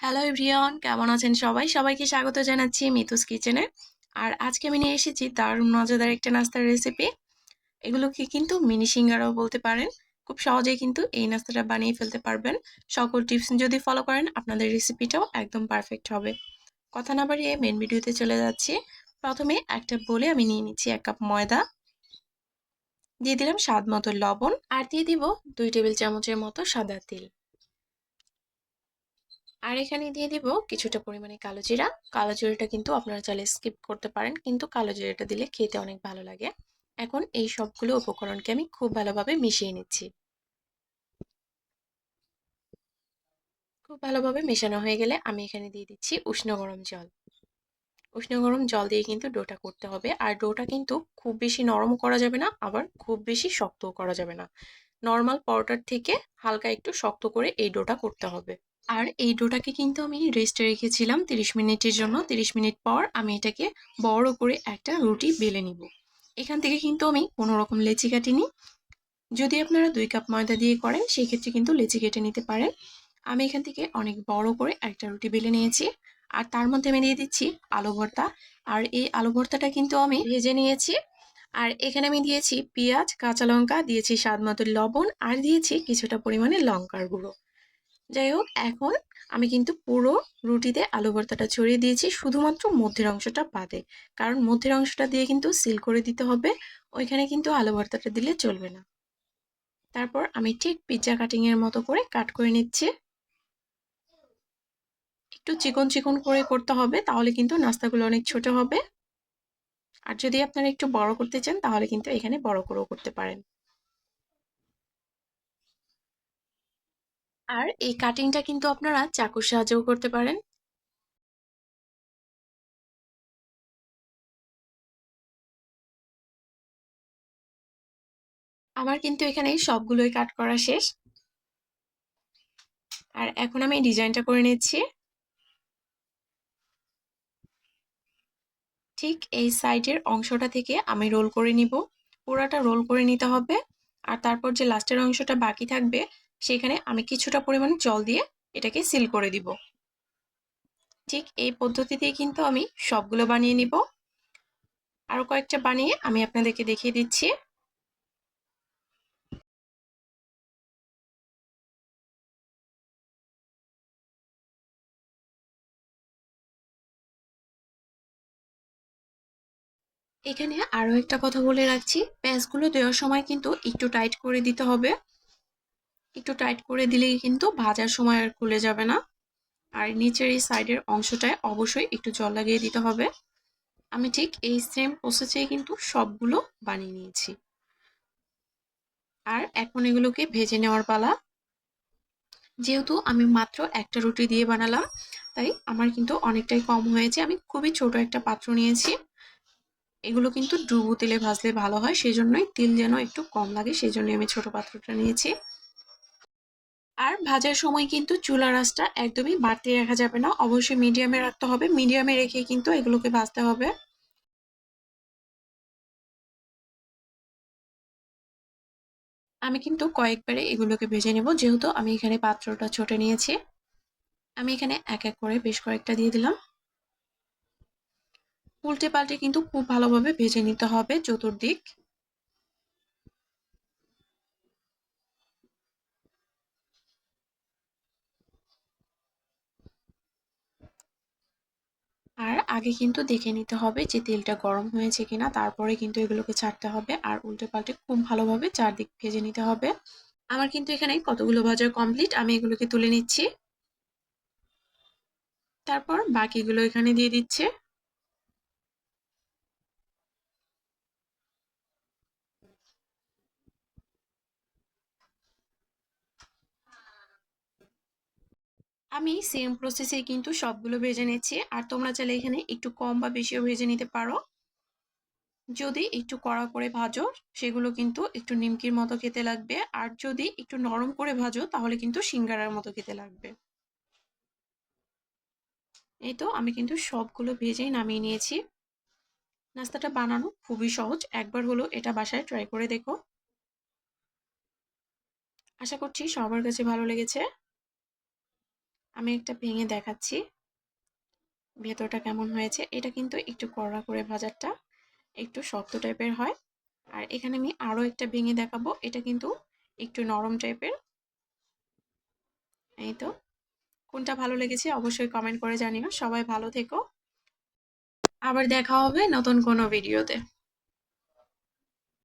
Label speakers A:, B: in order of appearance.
A: Hello everyone কেমন আছেন সবাই? সবাইকে স্বাগত জানাচ্ছি মিতুস কিচেনে। আর আজকে আমি নিয়ে এসেছি দারুণ মজাদার একটা নাস্তার রেসিপি এগুলোকে কিন্তু মিনি সিঙ্গারাও বলতে পারেন। খুব সহজেই কিন্তু এই নাস্তাটা বানিয়ে ফেলতে পারবেন। সকল টিপস যদি ফলো করেন, আপনাদের রেসিপিটাও একদম পারফেক্ট হবে। কথা না বাড়িয়ে মেন ভিডিওতে চলে যাচ্ছি। প্রথমে একটা বলে আমি নিয়ে নিচ্ছি এক কাপ ময়দা। দিয়ে দিলাম স্বাদ মতো লবণ। আর দিয়ে দিব দুই টেবিল চামচের মতো সাদা তেল। আর এখানে দিয়ে দিব কিছুটা পরিমাণে কালো জিরা। কালো জিরাটা কিন্তু আপনারা চাইলে স্কিপ করতে পারেন, কিন্তু কালো জিরাটা দিলে খেতে অনেক ভালো লাগে। এখন এই সবগুলো উপকরণকে আমি খুব ভালোভাবে মিশিয়ে নিচ্ছি। খুব ভালোভাবে মেশানো হয়ে গেলে আমি এখানে দিয়ে দিচ্ছি উষ্ণ গরম জল। উষ্ণ গরম জল দিয়ে কিন্তু ডোটা করতে হবে, আর ডোটা কিন্তু খুব বেশি নরম করা যাবে না, আবার খুব বেশি শক্তও করা যাবে না। নর্মাল পরোটার থেকে হালকা একটু শক্ত করে এই ডোটা করতে হবে। আর এই ডোটাকে কিন্তু আমি রেস্টে রেখেছিলাম তিরিশ মিনিটের জন্য। তিরিশ মিনিট পর আমি এটাকে বড় করে একটা রুটি বেলে নিব। এখান থেকে কিন্তু আমি কোনো রকম লেচি কাটিনি। যদি আপনারা দুই কাপ ময়দা দিয়ে করেন সেই ক্ষেত্রে কিন্তু লেচি কেটে নিতে পারেন। আমি এখান থেকে অনেক বড় করে একটা রুটি বেলে নিয়েছি। আর তার মধ্যে আমি দিয়ে দিচ্ছি আলু ভর্তা। আর এই আলু ভর্তাটা কিন্তু আমি ভেজে নিয়েছি। আর এখানে আমি দিয়েছি পেঁয়াজ, কাঁচা লঙ্কা, দিয়েছি স্বাদ মতো লবণ, আর দিয়েছি কিছুটা পরিমাণে লঙ্কার গুঁড়ো। যাই হোক, এখন আমি কিন্তু পুরো রুটিতে আলু ভর্তাটা ছড়িয়ে দিয়েছি, শুধুমাত্র মধ্যের অংশটা বাদে। কারণ মধ্যের অংশটা দিয়ে কিন্তু সিল করে দিতে হবে, ওইখানে কিন্তু আলু ভর্তাটা দিলে চলবে না। তারপর আমি ঠিক পিৎজা কাটিং এর মতো করে কাট করে নিচ্ছি। একটু চিকন চিকন করে করতে হবে, তাহলে কিন্তু নাস্তাগুলো অনেক ছোট হবে। আর যদি আপনারা একটু বড় করতে চান, তাহলে কিন্তু এখানে বড় করেও করতে পারেন। আর এই কাটিংটা কিন্তু আপনারা চাকুর সাহায্যেও করতে পারেন। আমার কিন্তু এখানে সবগুলোই কাট করা শেষ। আর এখন আমি ডিজাইনটা করে নিচ্ছি। ঠিক এই সাইডের অংশটা থেকে আমি রোল করে নিব। পুরাটা রোল করে নিতে হবে। আর তারপর যে লাস্টের অংশটা বাকি থাকবে সেখানে আমি কিছুটা পরিমাণে জল দিয়ে এটাকে সিল করে দিব। ঠিক এই পদ্ধতিতে কিন্তু আমি সবগুলো বানিয়ে নিব। আরও কয়েকটা বানিয়ে আমি আপনাদেরকে দেখিয়ে দিচ্ছি। এখানে আরও একটা কথা বলে রাখছি, প্যাঁচগুলো দেওয়ার সময় কিন্তু একটু টাইট করে দিতে হবে। একটু টাইট করে দিলেই কিন্তু ভাজার সময় আর খুলে যাবে না। আর নিচের এই সাইডের অংশটায় অবশ্যই একটু জল লাগিয়ে দিতে হবে। আমি ঠিক এই সেম প্রসেসেই কিন্তু সবগুলো বানিয়ে নিয়েছি। আর এখন এগুলোকে ভেজে নেওয়ার পালা। যেহেতু আমি মাত্র একটা রুটি দিয়ে বানালাম, তাই আমার কিন্তু অনেকটাই কম হয়েছে। আমি খুবই ছোট একটা পাত্র নিয়েছি। এগুলো কিন্তু ডুবু তেলে ভাজলে ভালো হয় সেই জন্যই তেল যেন একটু কম লাগে সেই জন্যই আমি ছোট পাত্রটা নিয়েছি। আর ভাজার সময় কিন্তু চুলা রাসটা একদমই বাড়তি রাখা যাবে না। অবশ্যই মিডিয়ামে রাখতে হবে। মিডিয়ামে রেখে কিন্তু এগুলোকে ভাজতে হবে। আমি কিন্তু কয়েকবারে এগুলোকে ভেজে নেব। যেহেতু আমি এখানে পাত্রটা ছোটে নিয়েছি, আমি এখানে এক এক করে বেশ কয়েকটা দিয়ে দিলাম। উল্টে পাল্টে কিন্তু খুব ভালোভাবে ভেজে নিতে হবে চতুর্দিক আর আগে কিন্তু দেখে নিতে হবে যে তেলটা গরম হয়েছে কিনা, তারপরে কিন্তু এগুলোকে ছাড়তে হবে আর উল্টে পাল্টে খুব ভালোভাবে চারদিক ভেজে নিতে হবে। আমার কিন্তু এখানে কতগুলো ভাজা কমপ্লিট আমি এগুলোকে তুলে নিচ্ছি। তারপর বাকিগুলো এখানে দিয়ে দিচ্ছে। আমি সেম প্রসেসে কিন্তু সবগুলো ভেজে নিচ্ছি। আর তোমরা চাইলে এখানে একটু কম বা বেশিও ভেজে নিতে পারো। যদি একটু কড়া করে ভাজো, সেগুলো কিন্তু একটু নিমকির মতো খেতে লাগবে। আর যদি একটু নরম করে ভাজো, তাহলে কিন্তু সিঙ্গারার মতো খেতে লাগবে। এই তো আমি কিন্তু সবগুলো ভেজেই নামিয়ে নিয়েছি। নাস্তাটা বানানো খুবই সহজ। একবার হলো এটা বাসায় ট্রাই করে দেখো। আশা করছি সবার কাছে ভালো লেগেছে। আমি একটা ভেঙে দেখাচ্ছি। ভেতরটা কেমন হয়েছে? এটা কিন্তু একটু কড়া করে ভাজারটা একটু শক্ত টাইপের হয়। আর এখানে আমি আরও একটা ভেঙে দেখাবো। এটা কিন্তু একটু নরম টাইপের। এই তো। কোনটা ভালো লেগেছে অবশ্যই কমেন্ট করে জানিও। সবাই ভালো থেকো। আবার দেখা হবে নতুন কোনো ভিডিওতে